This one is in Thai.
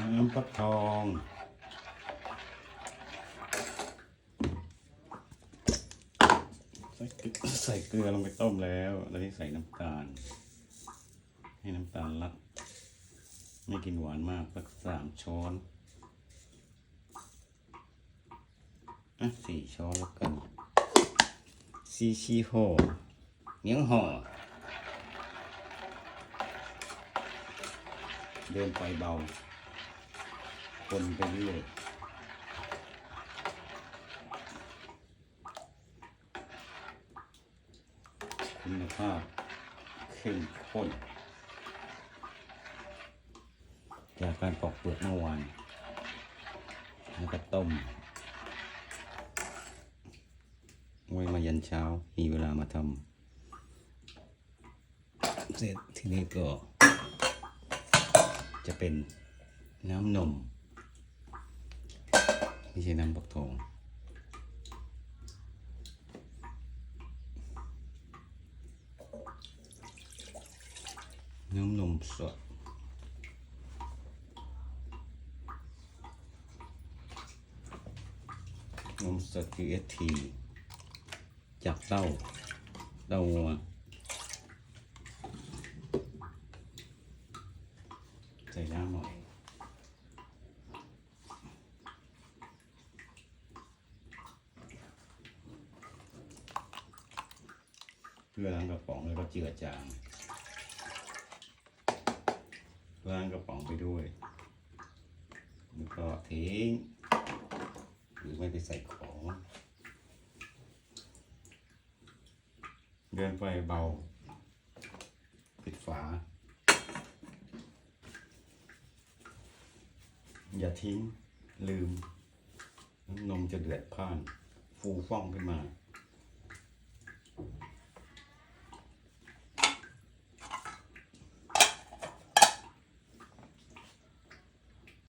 น้ำฟักทองใส่เกลือลงไปต้มแล้วแล้วนี่ใส่น้ำตาล ให้น้ำตาลลัดไม่กินหวานมากสักสามช้อนอะสี่ช้อนแล้วกันซีชีห่อเนียงห่อเดินไปเบา คนไปเรื่อยคุณภาพเข้มข้นจากการปอกเปลือกเมื่อวานแล้วก็ต้มไว้มายันเช้า มีเวลามาทำเสร็จทีนี้ก็ จะเป็นน้ำนม ไม่ใช่น้ำปักทองน้ำนมสดนมสด GST จาก เพื่อล้างกระป๋องแล้วก็เจือจางล้างกระป๋องไปด้วยแล้วก็ทิ้งหรือไม่ไปใส่ของเดินไฟเบา ปิดฝา อย่าทิ้งลืม น้ำนมจะเดือดพล่าน ฟูฟ่องขึ้นมา